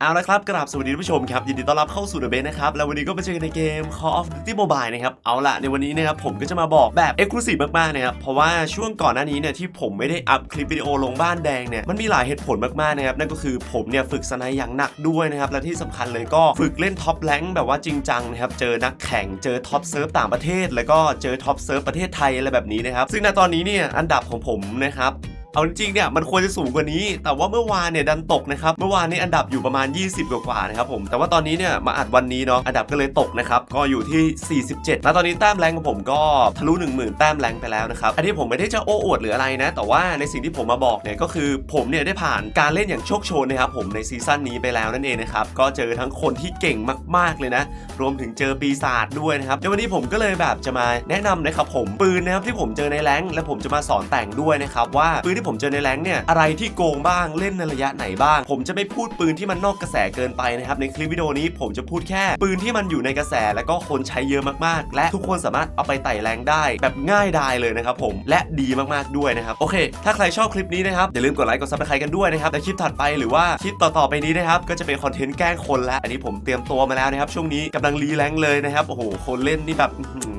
เอาละครับกราบสวัสดีท่านผู้ชมครับ ยินดีต้อนรับเข้าสู่เดอะเบนนะครับ แล้ววันนี้ก็มาเจอกันในเกม Call of Duty Mobile นะครับ เอาละในวันนี้นะครับผมก็จะมาบอกแบบ Exclusive มากๆนะครับ เพราะว่าช่วงก่อนหน้านี้เนี่ยที่ผมไม่ได้อัพคลิปวิดีโอลงบ้านแดงเนี่ย มันมีหลายเหตุผลมากๆนะครับ นั่นก็คือผมเนี่ยฝึกสไนอย่างหนักด้วยนะครับ และที่สำคัญเลยก็ฝึกเล่นท็อปแรงแบบว่าจริงจังนะครับ เจอนักแข่ง เจอท็อปเซิร์ฟต่างประเทศ แล้วก็เจอท็อปเซิร์ฟประเทศไทยอะไรแบบนี้นะครับ ซึ่งณตอนนี้เนี่ยอันดับของผมนะครับ เอาจริงเนี่ยมันควรจะสูงกว่านี้ แต่ว่าเมื่อวานเนี่ยดันตกนะครับ เมื่อวานนี้อันดับอยู่ประมาณ 20 กว่าๆนะครับผม แต่ว่าตอนนี้เนี่ยมาอัดวันนี้เนาะ อันดับก็เลยตกนะครับ ก็อยู่ที่ 47 แล้วตอนนี้แต้มแรงของผมก็ทะลุ 10,000 แต้มแรงไปแล้วนะครับ อันนี้ผมไม่ได้จะโอ้อวดหรืออะไรนะ แต่ว่าในสิ่งที่ผมมาบอกเนี่ยก็คือผมเนี่ยได้ผ่านการเล่นอย่างโชคโชนนะครับผมในซีซั่นนี้ไปแล้วนั่นเองนะครับ ก็เจอทั้งคนที่เก่งมาก ๆเลยนะ รวมถึงเจอปีศาจด้วยนะครับเดี๋ยววันนี้ผมก็เลยแบบจะมาแนะนำนะครับผมปืนนะครับที่ผมเจอในแรงและผมจะมาสอนแต่งด้วยนะครับว่าปืนที่ผมเจอในแรงเนี่ยอะไรที่โกงบ้างเล่นในระยะไหนบ้าง ผมจะไม่พูดปืนที่มันนอกกระแสเกินไปนะครับในคลิปวิดีโอนี้ผมจะพูดแค่ ปืนที่มันอยู่ในกระแสแล้วก็คนใช้เยอะมากๆ และทุกคนสามารถเอาไปไต่แรงได้ แบบง่ายดายเลยนะครับผมและดีมากๆด้วยนะครับโอเค ถ้าใครชอบคลิปนี้นะครับอย่าลืมกดไลค์กดซับสไครต์กันด้วยนะครับและคลิปถัดไปหรือว่าคลิปต่อๆไปนี้นะครับก็จะเป็นคอนเทนต์แกล้งคนแล้วอันนี้ผมเตรียมตัวมาแล้วนะครับช่วงนี้กำลังรีแรงเลยนะครับโอ้โหคนเล่นนี่แบบ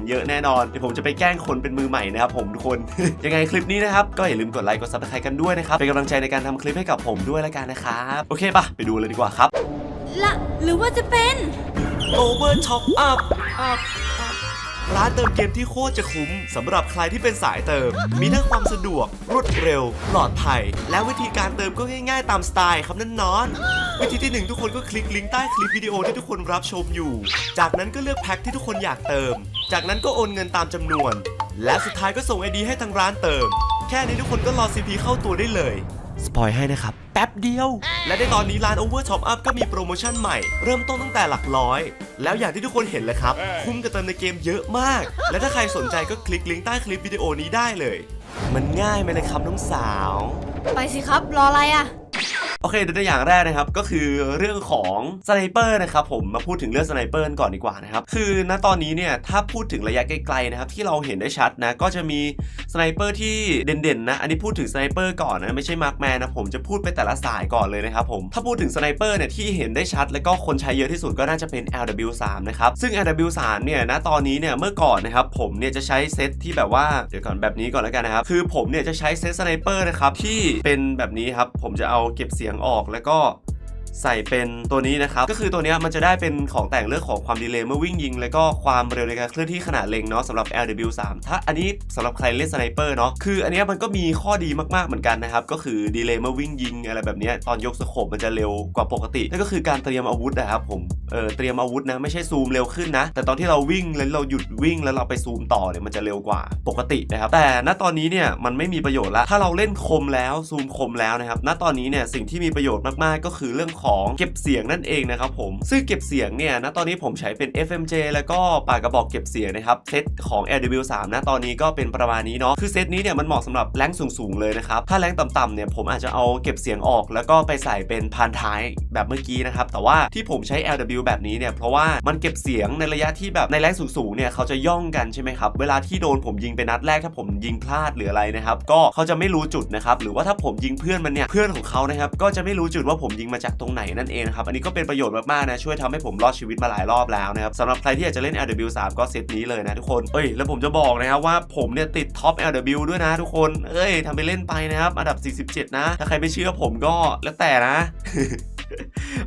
เยอะแน่นอนเดี๋ยวผมจะไปแกล้งคนเป็นมือใหม่นะครับผมทุกคนยังไงคลิปนี้นะครับก็อย่าลืมกดไลค์กดซับสไครต์กันด้วยนะครับ เป็นกำลังใจในการทำคลิปให้กับผมด้วยแล้วกันนะครับ โอเคปะไปดูเลยดีกว่าครับละหรือว่าจะเป็น Over Top Up ร้านเติมเกมที่โคตรจะคุ้มสำหรับใครที่เป็นสายเติม มีทั้งความสะดวก รวดเร็ว ปลอดภัย และวิธีการเติมก็ง่ายๆตามสไตล์ครับนั่นนอนวิธีที่หนึ่งทุกคนก็คลิกลิงก์ใต้คลิปวิดีโอที่ทุกคนรับชมอยู่ จากนั้นก็เลือกแพ็คที่ทุกคนอยากเติม จากนั้นก็โอนเงินตามจำนวน และสุดท้ายก็ส่งไอดีให้ทางร้านเติม แค่นี้ทุกคนก็รอ CP เข้าตัวได้เลย สปอยให้นะครับ แป๊บเดียว และในตอนนี้ร้าน Over Top Up ก็มีโปรโมชั่นใหม่ เริ่มต้นตั้งแต่หลักร้อย แล้วอย่างที่ทุกคนเห็นเลยครับ คุ้มกับเติมในเกมเยอะมาก และถ้าใครสนใจก็คลิกลิงก์ใต้คลิปวิดีโอนี้ได้เลย มันง่ายไหมเลยครับน้องสาว ไปสิครับ รออะไรอะ โอเคเดี๋ยวตัวอย่างแรกนะครับก็คือเรื่องของสไนเปอร์นะครับผมมาพูดถึงเรื่องสไนเปอร์ก่อนดีกว่านะครับคือณตอนนี้เนี่ยถ้าพูดถึงระยะไกลๆนะครับที่เราเห็นได้ชัดนะก็จะมีสไนเปอร์ที่เด่นๆนะอันนี้พูดถึงสไนเปอร์ก่อนนะไม่ใช่มาร์คแมนนะผมจะพูดไปแต่ละสายก่อนเลยนะครับผมถ้าพูดถึงสไนเปอร์เนี่ยที่เห็นได้ชัด แล้วก็คนใช้เยอะที่สุดก็น่าจะเป็น LW3 นะครับซึ่ง LW3 เนี่ยณตอนนี้เนี่ยเมื่อก่อนนะครับผมเนี่ยจะใช้เซตที่แบบว่าเดี๋ยวก่อนแบบนี้ก่อนแล้วกันนะครับคือผมเนี่ยจะใช้เซตสไนเปอร์นะครับที่เป็นแบบนี้ครับผมจะเอาเก็บเสียงออกแล้วก็ ใส่เป็นตัวนี้นะครับ ก็คือตัวนี้มันจะได้เป็นของแต่งเรื่องของความดีเลย์เมื่อวิ่งยิง แล้วก็ความเร็วในการเคลื่อนที่ขนาดเล็งเนาะสำหรับ LW3 ถ้าอันนี้สำหรับใครเล่นสไนเปอร์เนาะคืออันนี้มันก็มีข้อดีมากๆเหมือนกันนะครับ ก็คือดีเลย์เมื่อวิ่งยิงอะไรแบบนี้ตอนยกสโคปมันจะเร็วกว่าปกตินั่นก็คือการเตรียมอาวุธนะครับผมเออเตรียมอาวุธนะไม่ใช่ซูมเร็วขึ้นนะ แต่ตอนที่เราวิ่งแล้วเราหยุดวิ่งแล้วเราไปซูมต่อเนี่ยมันจะเร็วกว่าปกตินะครับแต่ณตอนนี้เนี่ยมันไม่มีประโยชน์ละถ้าเราเล่นคมแล้วซูมคมแล้วนะครับณตอนนี้เนี่ยสิ่งที่มีประโยชน์มากๆก็คือเรื่องของเก็บเสียงนั่นเองนะครับผม ซึ่งเก็บเสียงเนี่ยณตอนนี้ผมใช้เป็น FMJ แล้วก็ปากกระบอกเก็บเสียงนะครับเซตของ LW3 นะตอนนี้ก็เป็นประมาณนี้เนาะคือเซตนี้เนี่ยมันเหมาะสำหรับแรงสูงๆเลยนะครับถ้าแรงต่ำๆเนี่ยผมอาจจะเอาเก็บเสียงออก แล้วก็ไปใส่เป็นพานท้ายแบบเมื่อกี้นะครับแต่ว่าที่ผมใช้ LW แบบนี้เนี่ยเพราะว่ามันเก็บเสียงในระยะที่แบบในแรงสูงๆเนี่ยเขาจะย่องกันใช่ไหมครับเวลาที่โดนผมยิงไปนัดแรกถ้าผมยิงพลาดหรืออะไรนะครับก็เขาจะไม่รู้จุดนะครับหรือว่าถ้าผมยิงเพื่อนมันเนี่ยเพื่อนของเขานะครับก็จะไม่รู้จุดว่าผมยิงมาจากตรงไหนนั่นเองนะครับ อันนี้ก็เป็นประโยชน์มากๆนะ ช่วยทำให้ผมรอดชีวิตมาหลายรอบแล้วนะครับสำหรับใครที่อยากจะเล่น LW3 ก็เซตนี้เลยนะทุกคน เอ้ย แล้วผมจะบอกนะครับว่าผมเนี่ยติดท็อป LW ด้วยนะทุกคน เอ้ยทำไปเล่นไปนะครับ อันดับ 47 นะ ถ้าใครไม่เชื่อผมก็แล้วแต่นะ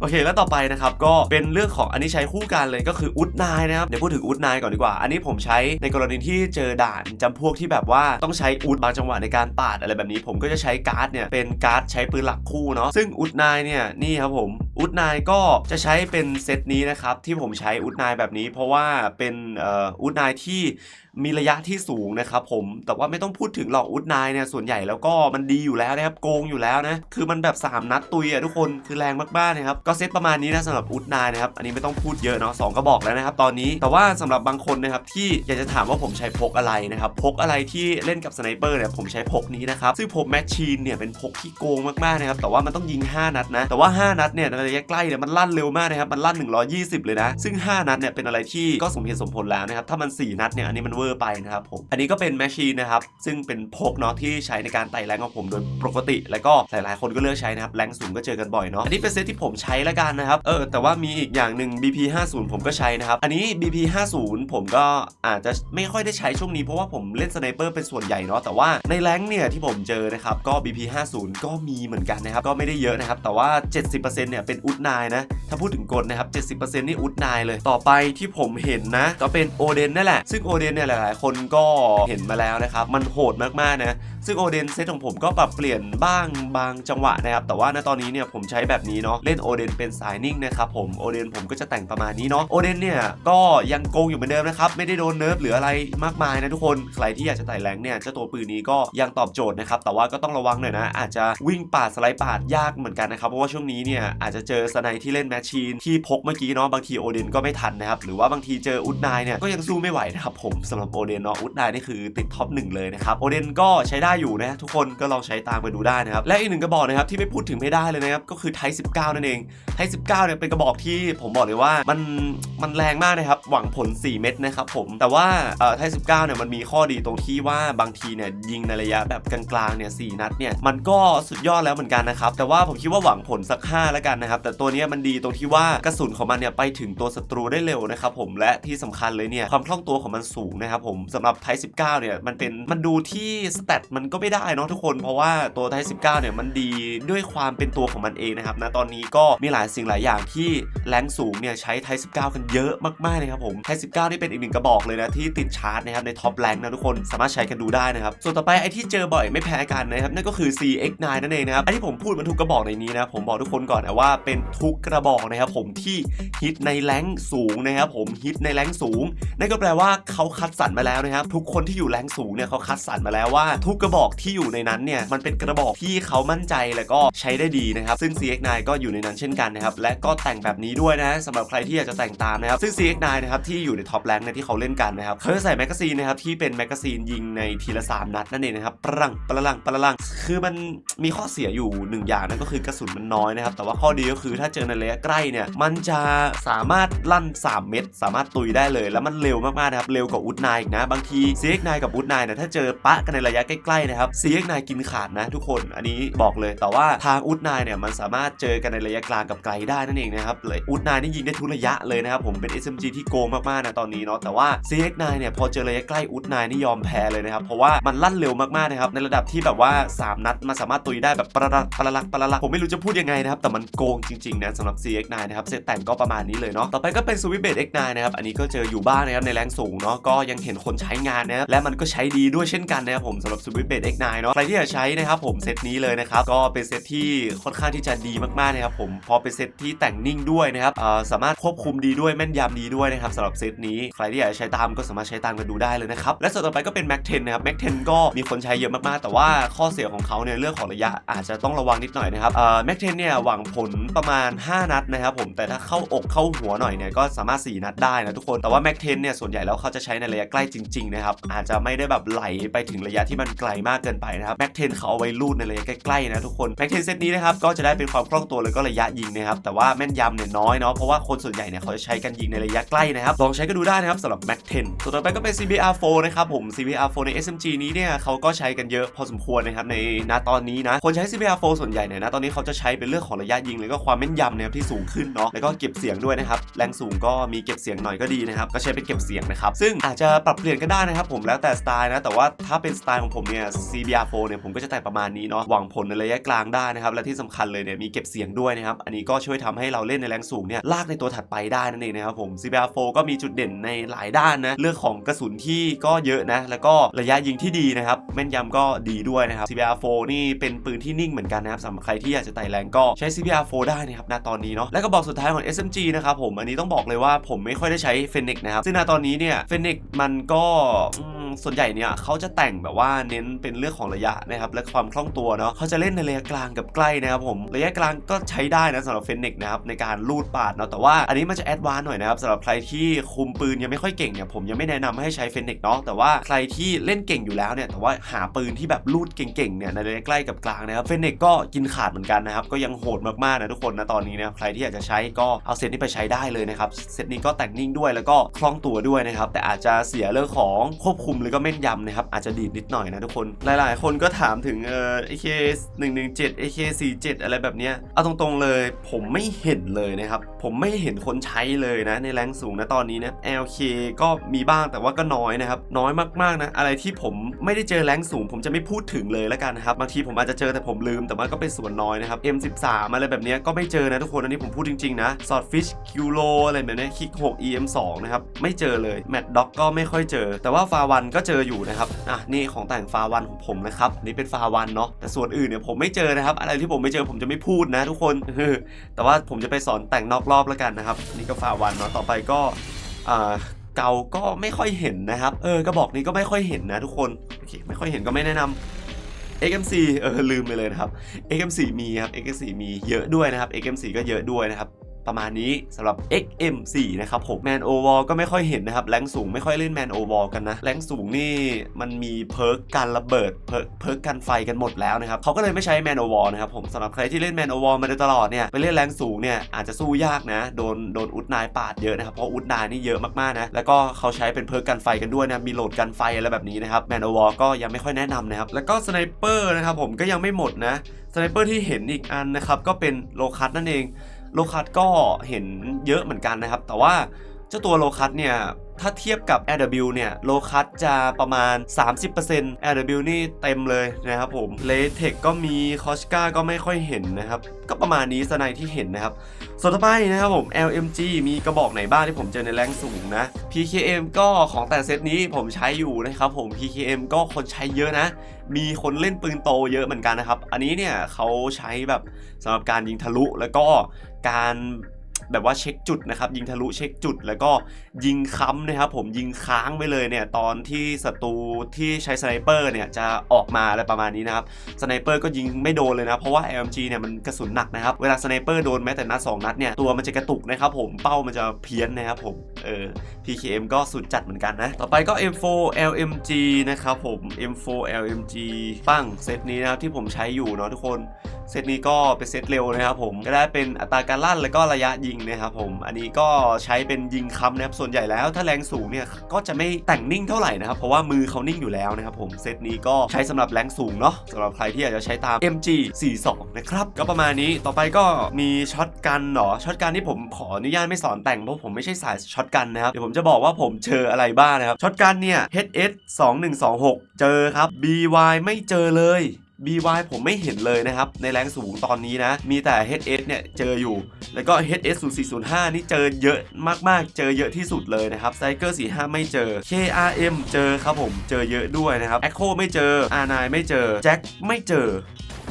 โอเค แล้วต่อไปนะครับก็เป็นเรื่องของอันนี้ใช้คู่กันเลยก็คืออุดนายนะครับเดี๋ยวพูดถึงอุดนายก่อนดีกว่า อันนี้ผมใช้ในกรณีที่เจอด่านจำพวกที่แบบว่าต้องใช้อุดบางจังหวะในการปาดอะไรแบบนี้ ผมก็จะใช้การ์ดเนี่ยเป็นการ์ดใช้ปืนหลักคู่เนาะซึ่งอุดนายเนี่ยนี่ครับผม อุดนายก็จะใช้เป็นเซตนี้นะครับ ที่ผมใช้อุดนายแบบนี้ เพราะว่าเป็นอุดนายที่มีระยะที่สูงนะครับผมแต่ว่าไม่ต้องพูดถึงหรอกอุดนายเนี่ยส่วนใหญ่แล้วก็มันดีอยู่แล้วนะครับโกงอยู่แล้วนะคือมันแบบ 3 นัดตุยอะทุกคนคือแรงมากๆนะครับก็เซตประมาณนี้นะสำหรับอุดนายนะครับอันนี้ไม่ต้องพูดเยอะเนาะสองก็บอกแล้วนะครับตอนนี้แต่ว่าสำหรับบางคนนะครับที่อยากจะถามว่าผมใช้พกอะไรนะครับพกอะไรที่เล่นกับสไนเปอร์เนี่ยผมใช้พกนี้นะครับซึ่งพกแมชชีนเนี่ยเป็นพกที่โกงมากๆนะครับแต่ว่ามันต้องยิง 5 นัดนะแต่ว่า 5 นัดเนี่ยในระยะใกล้เนี่ยมันลั่นเร็วมากนะครับมันลั่น 120 เลยนะ ซึ่ง 5 นัดเนี่ยเป็นอะไรที่ก็สมเหตุสมผลแล้วนะครับถ้ามัน 4 นัดเนี่ยอันนี้มันเวอร์ไปนะครับผมอันนี้ก็เป็นแมชชีนนะครับซึ่งเป็นพกเนาะที่ใช้ในการไต่แรงของผมโดยปกติ แล้วก็หลายๆ คนก็เลือกใช้นะครับแรงสูงก็เจอกันบ่อยเนาะอันนี้เป็นเซตที่ผมใช้แล้วกันนะครับเออแต่ว่ามีอีกอย่างหนึ่ง BP 50ผมก็ใช้นะครับอันนี้ BP 50ผมก็อาจจะไม่ค่อยได้ใช้ช่วงนี้เพราะว่าผมเล่นสไนเปอร์เป็นส่วนใหญ่เนาะแต่ว่าในแรงเนี่ยที่ผมเจอนะครับก็ BP 50ก็มีเหมือนกันนะครับก็ไม่ได้เยอะนะครับแต่ว่า 70%เนี่ยเป็นอุดนายนะ ถ้าพูดถึงกลนะครับ 70%นี่อุดนายเลย ต่อไปที่ผมเห็นนะ ก็เป็นโอเดนนั่นแหละ ซึ่งโอเดนเนี่ยหลาย ๆ คนก็เห็นมาแล้วนะครับ มันโหดมาก ๆ นะซึ่งโอเดนเซตของผมก็ปรับเปลี่ยนบ้างบางจังหวะนะครับ แต่ว่าณตอนนี้เนี่ยผมใช้แบบนี้เนาะ เล่นโอเดนเป็นสายนิ่งนะครับผม โอเดนผมก็จะแต่งประมาณนี้เนาะ โอเดนเนี่ยก็ยังโกงอยู่เหมือนเดิมนะครับ ไม่ได้โดนเนิร์ฟหรืออะไรมากมายนะทุกคน ใครที่อยากจะไต่แรงเนี่ยเจ้าตัวปืนนี้ก็ยังตอบโจทย์นะครับ แต่ว่าก็ต้องระวังหน่อยนะ อาจจะวิ่งปาดสไลด์ปาดยากเหมือนกันนะครับ เพราะว่าช่วงนี้เนี่ยอาจจะเจอสไนที่เล่นแมชชีนที่พกเมื่อกี้เนาะ บางทีโอเดนก็ไม่ทันนะครับ หรือว่าบางทีเจออุดนายเนี่ยก็ยังสู้ไม่ไหวนะครับผมสำหรับโอเดนเนาะอุดนายนี่คือติดท็อปหนึ่งเลยนะครับโอเดนก็ใช้ได้อยู่นะทุกคนก็ลองใช้ตามไปดูได้นะครับ และอีกหนึ่งกระบอกนะครับที่ไม่พูดถึงไม่ได้เลยนะครับก็คือไท19 นั่นเองไท19เนี่ยเป็นกระบอกที่ผมบอกเลยว่ามันมันแรงมากนะครับหวังผล 4 เม็ดนะครับผมแต่ว่าเอ่อไท19เนี่ยมันมีข้อดีตรงที่ว่าบางทีเนี่ยยิงในระยะแบบกลางๆเนี่ยสนัดเนี่ยมันก็สุดยอดแล้วเหมือนกันนะครับแต่ว่าผมคิดว่าหวังผลสัก 5 แล้วกันนะครับแต่ตัวนี้มันดีตรงที่ว่ากระสุนของมันเนี่ยไปถึงตัวศัตรูได้เร็วนะครับผมและที่สำคัญเลยเนี่ยความคล่องตัวของมันสูงนะครับผมสำหรับไท19เนี่ยมันเป็นมันดูที่สเตตมันก็ไม่ได้เนาะทุกคน เพราะว่าตัวไท19 เนี่ยมันดีด้วยความเป็นตัวของมันเองนะครับนะตอนนี้ก็มีหลายสิ่งหลายอย่างที่แรงสูงเนี่ยใช้ไท19 กันเยอะมากๆนะครับผมไท19 นี่เป็นอีกหนึ่งกระบอกเลยนะที่ติดชาร์จนะครับในท็อปแรงนะทุกคนสามารถใช้กันดูได้นะครับส่วนต่อไปไอที่เจอบ่อยไม่แพ้กันนะครับนั่นก็คือ CX9 นั่นเองนะครับไอที่ผมพูดมันทุกกระบอกในนี้นะผมบอกทุกคนก่อนนะว่าเป็นทุกกระบอกนะครับผมที่ฮิตในแรงสูงนะครับผมฮิตในแรงสูงนั่นก็แปลว่าเขาคัดสรรมาแล้วนะครับทุกคนที่อยู่แรงสูงเนี่ยเขาคัดสรรมาแล้วว่าทุกกระบอกที่อยู่ในนั้นเนี่ยมันเป็นกระบอกที่เขามั่นใจแล้วก็ใช้ได้ดีนะครับ ซึ่ง CX9 ก็อยู่ในนั้นเช่นกันนะครับ และก็แต่งแบบนี้ด้วยนะสำหรับใครที่อยากจะแต่งตามนะครับ ซึ่ง CX9 นะครับที่อยู่ในท็อปแรงเนี่ยที่เขาเล่นกันนะครับเขาจะใส่แมกกาซีนนะครับที่เป็นแมกกาซีนยิงในทีละสามนัดนั่นเองนะครับปะลังปะลังปะลัง คือมันมีข้อเสียอยู่หนึ่งอย่างนั่นก็คือกระสุนมันน้อยนะครับแต่ว่าข้อดีก็คือถ้าเจอในระยะใกล้เนี่ยมันจะสามารถลั่น 3 เม็ดสามารถตุยได้เลย แล้วมันเร็วมากๆนะครับเร็วกว่าอุดนายอีกนะบางที CX9 กับอุดนายเนี่ยถ้าเจอปะกันในระยะใกล้นะครับ CX9 กินขาดนะทุกคน อันนี้บอกเลย แต่ว่าทางอุดนายเนี่ยมันสามารถเจอกันในระยะกลางกับไกลได้นั่นเองนะครับเลยอุดนายนี่ยิงได้ทุกระยะเลยนะครับผมเป็น SMG ที่โกงมากๆนะตอนนี้เนาะแต่ว่า CX9 เนี่ยพอเจอระยะใกล้อุดนายนี่ยอมแพ้เลยนะครับเพราะว่ามันลั่นเร็วมากๆนะครับในระดับที่แบบว่า 3 นัดมันสามารถตุยได้แบบประลักประลักประลักผมไม่รู้จะพูดยังไงนะครับแต่มันโกงจริงๆนะสำหรับ CX9 นะครับเซตแต่งก็ประมาณนี้เลยเนาะต่อไปก็เป็น Swift Blade X9 นะครับอันนี้ก็เจออยู่บ้างนะครับในแรงสูงเนาะก็ยังเห็นคนใช้งานนะครับและมันก็ใช้ดีด้วยเช่นกันนะครับผมสำหรับ Swift Blade X9 เนาะใครที่อยากใช้นะครับผมเซตนี้เลยนะครับก็เป็นเซตที่ค่อนข้างที่จะดีมากๆนะครับผมพอเป็นเซตที่แต่งนิ่งด้วยนะครับเอ่อสามารถควบคุมดีด้วยแม่นยำดีด้วยนะครับสำหรับเซตนี้ใครที่อยากใช้ตามก็สามารถใช้ตามกันดูได้เลยนะครับและส่วนต่อไปก็เป็น Mac 10นะครับ Mac 10 ก็มีคนใช้เยอะมากๆ แต่ว่าข้อเสียของเขาเนี่ยเรื่องของระยะอาจจะต้องระวังนิดหน่อยนะครับเอ่อ Mac 10เนี่ยหวังผลประมาณ 5 นัดนะครับผมแต่ถ้าเข้าอกเข้าหัวหน่อยเนี่ยก็สามารถ 4 นัดได้นะทุกคนแต่ว่า Mac 10เนี่ยส่วนใหญ่แล้วเขาจะใช้ในระยะใกล้จริงๆนะครับอาจจะไม่ได้แบบไหลไปถึงระยะที่มันไกลมากเกินไปนะครับ Mac 10เขาเอาไว้ลูดในระยะใกล้ๆนะทุกคน Mac 10เซตนี้นะครับก็จะได้เป็นความคล่องตัวแล้วก็ระยะยิงนะครับแต่ว่าแม่นยำเนี่ยน้อยเนาะเพราะว่าคนส่วนใหญ่เนี่ยเขาจะใช้กันยิงในระยะใกล้นะครับลองใช้กันดูได้นะครับสำหรับ Mac 10ส่วนต่อไปก็เป็น CBR4 นะครับผม CBR4 ใน SMG นี้เนี่ยเขาก็ใช้กันเยอะพอสมควรนะครับในณตอนนี้นะคนใช้ CBR4 ส่วนใหญ่เนี่ยนะตอนนี้เขาจะใช้เป็นเรื่องของระยะยิงแล้วก็ความแม่นยำนะครับที่สูงขึ้นเนาะแล้วก็เก็บเสียงด้วยนะครับแรงสูงก็มีเก็บเสียงหน่อยก็ดีนะครับก็ใช้เป็นเก็บเสียงนะครับซึ่งอาจจะปรับเปลี่ยนก็ได้นะครับผมแล้วแต่สไตล์นะแต่ว่าถ้าเป็นสไตล์ของผมเนี่ย CBR4 เนี่ยผมก็จะแต่งประมาณนี้เนาะหวังผลในระยะกลางได้นะครับและที่สำคัญเลยเนี่ยมีเก็บเสียงด้วยนะครับอันนี้ก็ช่วยทำให้เราเล่นในแรงสูงเนี่ยลากในตัวถัดไปได้นั่นเองนะครับผม CBR4 ก็มีจุดเด่นในหลายด้านนะเรื่องของกระสุนที่ก็เยอะนะแล้วก็ระยะยิงที่ดีนะครับแม่นยำก็ดีด้วยนะครับ CBR4 นี่เป็นปืนที่นิ่งเหมือนกันนะครับสำหรับใครที่อยากจะไต่แรงก็ใช้ CBR4 ได้นะครับณตอนนี้เนาะแล้วก็บอกสุดท้ายของ SMG นะครับผมอันนี้ต้องบอกเลยว่าผมไม่ค่อยได้ใช้ Fennec นะครับซึ่งณตอนนี้เนี่ย Fennec มันก็อืม ส่วนใหญ่เนี่ยเขาจะแต่งแบบว่าเน้นเป็นเรื่องของระยะนะครับและความคล่องตัวเนาะเขาจะเล่นในระยะกลางกับใกล้นะครับผมระยะกลางก็ใช้ได้นะสำหรับเฟนเนกนะครับในการลูดปาดเนาะแต่ว่าอันนี้มันจะแอดวานซ์หน่อยนะครับสำหรับใครที่คุมปืนยังไม่ค่อยเก่งเนี่ยผมยังไม่แนะนำให้ใช้เฟนเนกเนาะแต่ว่าใครที่เล่นเก่งอยู่แล้วเนี่ยแต่ว่าหาปืนที่แบบลูดเก่งๆเนี่ยในระยะใกล้กับกลางนะครับเฟนเนกก็กินขาดเหมือนกันนะครับก็ยังโหดมากๆนะทุกคนนะตอนนี้นะใครที่อยากจะใช้ก็เอาเซตนี้ไปใช้ได้เลยนะครับเซตนี้ก็แต่งนิ่งด้วยแล้วก็คล่องตัวด้วยนะครับแต่อาจจะเสียเรื่องของควบคุมหรือก็แม่นยำนะครับ อาจจะดีดนิดหน่อยนะทุกคน หลายๆ คนก็ถามถึงเอ่อ AK 117 AK 47อะไรแบบเนี้ย เอาตรงๆเลย ผมไม่เห็นเลยนะครับ ผมไม่เห็นคนใช้เลยนะ ในแรงสูงนะตอนนี้นะ LK ก็มีบ้างแต่ว่าก็น้อยนะครับ น้อยมากๆนะ อะไรที่ผมไม่ได้เจอแรงสูง ผมจะไม่พูดถึงเลยแล้วกันนะครับ บางทีผมอาจจะเจอแต่ผมลืม แต่ว่าก็เป็นส่วนน้อยนะครับ M13 อะไรแบบเนี้ยก็ไม่เจอนะทุกคน อันนี้ผมพูดจริงๆนะสอดฟิชคิวโลอะไรแบบนี้คิก 6 EM2 นะครับ ไม่เจอเลยแมดด็อกก็ไม่ค่อยเจอ แต่ว่าฟาวันก็เจออยู่นะครับอะนี่ของแต่งฟาวันของผมนะครับนี่เป็นฟาวันเนาะแต่ส่วนอื่นเนี่ยผมไม่เจอนะครับ อะไรที่ผมไม่เจอผมจะไม่พูดนะทุกคนแต่ว่าผมจะไปสอนแต่งนอกรอบแล้วกันนะครับ นี่ก็ฟาวันเนาะต่อไปก็อ่าเกาก็ไม่ค่อยเห็นนะครับ เออกระบอกนี้ก็ไม่ค่อยเห็นนะทุกคนโอเคไม่ค่อยเห็นก็ไม่แนะนำ XM4 เออลืมไปเลยนะครับ XM4 มีครับ XM4 มีเยอะด้วยนะครับ XM4 ก็เยอะด้วยนะครับ ประมาณนี้สำหรับ XM4 นะครับผมแมนโอวอลก็ไม่ค่อยเห็นนะครับแรงสูงไม่ค่อยเล่นแมนโอวอลกันนะแรงสูงนี่มันมีเพิร์กการระเบิดเพิร์กเพิร์กกันไฟกันหมดแล้วนะครับเขาก็เลยไม่ใช้แมนโอวอลนะครับผมสำหรับใครที่เล่นแมนโอวอลมาโดยตลอดเนี่ยไปเล่นแรงสูงเนี่ยอาจจะสู้ยากนะ โดนโดนอุดนายปาดเยอะนะครับเพราะอุดนายนี่เยอะมากๆนะแล้วก็เขาใช้เป็นเพิร์กกันไฟกันด้วยนะมีโหลดกันไฟอะไรแบบนี้นะครับแมนโอวอลก็ยังไม่ค่อยแนะนำนะครับแล้วก็สไนเปอร์นะครับผมก็ยังไม่หมดนะสไนเปอร์ที่เห็นอีกอันนะครับก็เป็นโลคัสนั่นเอง โลคัสก็เห็นเยอะเหมือนกันนะครับ แต่ว่าเจ้าตัวโลคัสเนี่ย ถ้าเทียบกับ LW เนี่ยโลคัสจะประมาณ 30% LW นี่เต็มเลยนะครับผมเลเทคก็มีคอสกาก็ไม่ค่อยเห็นนะครับ ก็ประมาณนี้สไนที่เห็นนะครับส่วนต่อไปนะครับผม LMG มีกระบอกไหนบ้างที่ผมเจอในแรงสูงนะ PKM ก็ของแต่เซตนี้ผมใช้อยู่นะครับผม PKM ก็คนใช้เยอะนะ มีคนเล่นปืนโตเยอะเหมือนกันนะครับ อันนี้เนี่ยเขาใช้แบบสำหรับการยิงทะลุแล้วก็การ แบบว่าเช็คจุดนะครับ ยิงทะลุเช็คจุด แล้วก็ยิงค้ำนะครับผมยิงค้างไปเลยเนี่ยตอนที่ศัตรูที่ใช้สไนเปอร์เนี่ยจะออกมาอะไรประมาณนี้นะครับสไนเปอร์ก็ยิงไม่โดนเลยนะเพราะว่า LMG เนี่ยมันกระสุนหนักนะครับเวลาสไนเปอร์โดนแม้แต่นัดสองนัดเนี่ยตัวมันจะกระตุกนะครับผมเป้ามันจะเพี้ยนนะครับผมเออ PKM ก็สุดจัดเหมือนกันนะต่อไปก็ M4 LMG นะครับผม M4 LMG ปั้งเซตนี้นะครับที่ผมใช้อยู่เนาะทุกคนเซตนี้ก็เป็นเซตเร็วนะครับผมก็ได้เป็นอัตราการลั่นแล้วก็ระยะยิงิงนะครับผม อันนี้ก็ใช้เป็นยิงคำนะครับ ส่วนใหญ่แล้วถ้าแรงสูงเนี่ยก็จะไม่แต่งนิ่งเท่าไหร่นะครับ เพราะว่ามือเขานิ่งอยู่แล้วนะครับผม เซตนี้ก็ใช้สำหรับแรงสูงเนาะสำหรับใครที่อยากจะใช้ตาม MG 42นะครับ ก็ประมาณนี้ ต่อไปก็มีช็อตกันเนาะ ช็อตกันที่ผมขออนุญาตไม่สอนแต่งเพราะผมไม่ใช่สายช็อตกันนะครับ เดี๋ยวผมจะบอกว่าผมเจออะไรบ้างนะครับ ช็อตกันเนี่ย HS 2126 เจอครับ BY ไม่เจอเลย BY ผมไม่เห็นเลยนะครับ ในแรงสูงตอนนี้นะ มีแต่ HS เนี่ยเจออยู่ แล้วก็ HS 0405 นี่เจอเยอะมากๆ เจอเยอะที่สุดเลยนะครับไซเกอร์45 ไม่เจอ KRM เจอครับผม เจอเยอะด้วยนะครับ Echo ไม่เจอ R9 ไม่เจอ Jack ไม่เจอ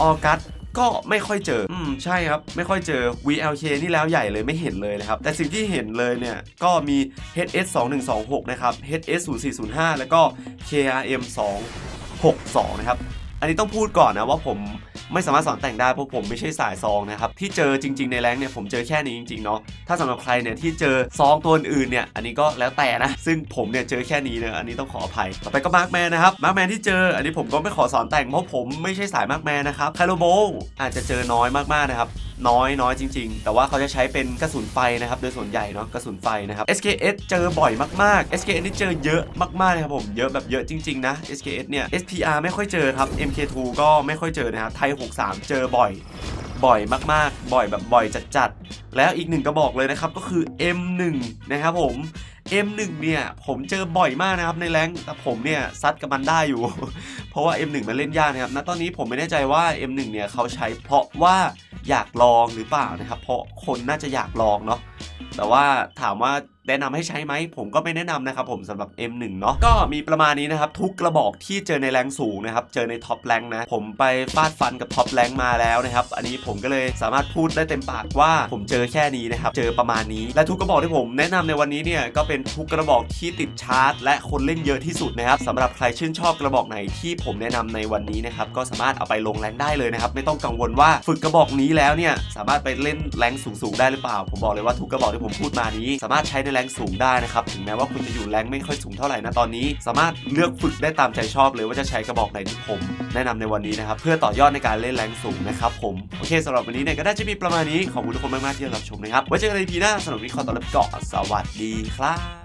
ออกัสก็ไม่ค่อยเจอ อืม ใช่ครับ ไม่ค่อยเจอ VLK นี่แล้วใหญ่เลยไม่เห็นเลยนะครับ แต่สิ่งที่เห็นเลยเนี่ย ก็มี HS 2126 นะครับ HS 0405 แล้วก็ KRM 262 นะครับ อันนี้ต้องพูดก่อนนะว่าผมไม่สามารถสอนแต่งได้เพราะผมไม่ใช่สายซองนะครับที่เจอจริง ๆในแรงเนี่ยผมเจอแค่นี้จริงๆเนาะถ้าสำหรับใครเนี่ยที่เจอซองตัวอื่นเนี่ยอันนี้ก็แล้วแต่นะซึ่งผมเนี่ยเจอแค่นี้เนะอันนี้ต้องขออภัย ต่อไปก็มาร์กแมนนะครับมาร์กแมนที่เจออันนี้ผมก็ไม่ขอสอนแต่งเพราะผมไม่ใช่สายมาร์กแมนนะครับคาร์โลโบอาจจะเจอน้อยมากๆนะครับ น้อยน้อยจริง ๆ แต่ว่าเขาจะใช้เป็นกระสุนไฟนะครับโดยส่วนใหญ่เนาะกระสุนไฟนะครับ SKS เจอบ่อยมากๆ SKS นี่เจอเยอะมากๆนะครับผมเยอะแบบเยอะจริงๆนะ SKS เนี่ย SPR ไม่ค่อยเจอครับ MK2 ก็ไม่ค่อยเจอนะครับไทย 63 เจอบ่อยบ่อยมากๆ บ่อยแบบบ่อยจัดๆ แล้วอีกหนึ่งกระบอกเลยนะครับ ก็คือ M1 นะครับผม M1 เนี่ยผมเจอบ่อยมากนะครับในแรงแต่ผมเนี่ยซัดกับมันได้อยู่ เพราะว่า M1 มันเล่นยากนะครับณตอนนี้ผมไม่แน่ใจว่า M1 เนี่ยเขาใช้เพราะว่า อยากลองหรือเปล่านะครับ เพราะคนน่าจะอยากลองเนาะ แต่ว่าถามว่าแนะนำให้ใช้ไหมผมก็ไม่แนะนำนะครับผมสำหรับ M1 เนาะก็มีประมาณนี้นะครับทุกกระบอกที่เจอในแรงสูงนะครับเจอในท็อปแรงนะผมไปฟาดฟันกับท็อปแรงมาแล้วนะครับอันนี้ผมก็เลยสามารถพูดได้เต็มปากว่าผมเจอแค่นี้นะครับเจอประมาณนี้ และทุกกระบอกที่ผมแนะนำในวันนี้เนี่ยก็เป็นทุกกระบอกที่ติดชาร์จ และคนเล่นเยอะที่สุดนะครับสำหรับใครชื่นชอบกระบอกไหนที่ผมแนะนำในวันนี้นะครับก็สามารถเอาไปลงแรงได้เลยนะครับไม่ต้องกังวลว่าฝึกกระบอกนี้แล้วเนี่ยสามารถไปเล่นแรงสูงๆได้หรือเปล่า ผมบอกเลยว่าทุกกระบอกที่ผมพูดมานี้ สามารถใช้ในแรงสูงได้นะครับ ถึงแม้ว่าคุณจะอยู่แรงไม่ค่อยสูงเท่าไหร่นะตอนนี้ สามารถเลือกฝึกได้ตามใจชอบเลยว่าจะใช้กระบอกไหนที่ผม แนะนำในวันนี้นะครับเพื่อต่อยอดในการเล่นแรงสูงนะครับผมโอเคสำหรับวันนี้เนี่ยก็น่าจะมีประมาณนี้ขอบคุณทุกคนมากๆที่รับชมนะครับไว้เจอกันในพีหน้าสำหรับวิเคราะห์ตอนรับเกาะสวัสดีครับ